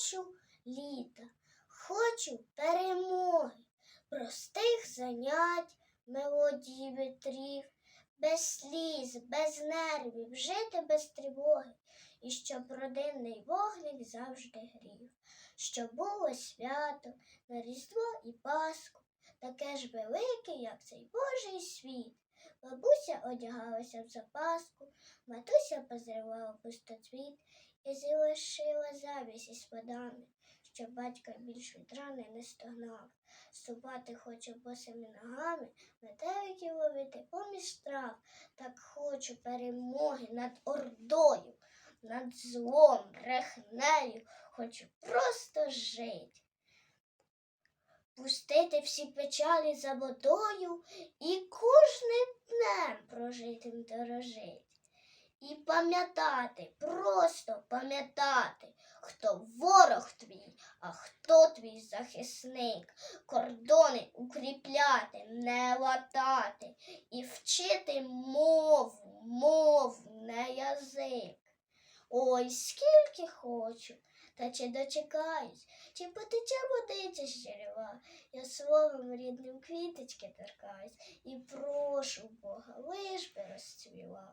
хочу літа, хочу перемоги, простих занять, мелодії вітрів, без сліз, без нервів, жити без тривоги, і щоб родинний вогник завжди грів, щоб було свято на Різдво і Пасху, таке ж велике, як цей Божий світ. Бабуся одягалася в запаску, матуся позривала пустоцвіт і залишила завіс із водами, щоб батько більш від рани не стогнав. Ступати хочу босими ногами, метеликів ловити поміж трав. Так хочу перемоги над ордою, над злом, брехнею, хочу просто жить. Пустити всі печалі за водою і кожним днем прожитим дорожить. І пам'ятати, просто пам'ятати, хто ворог твій, а хто твій захисник, кордони укріпляти, не латати, і вчити мову, мову, не язик. Ой, скільки хочу, та чи дочекаюсь, чи потече водиця з джерела. Я словом рідним квіточки торкаюсь і прошу Бога, лиш би розцвіла.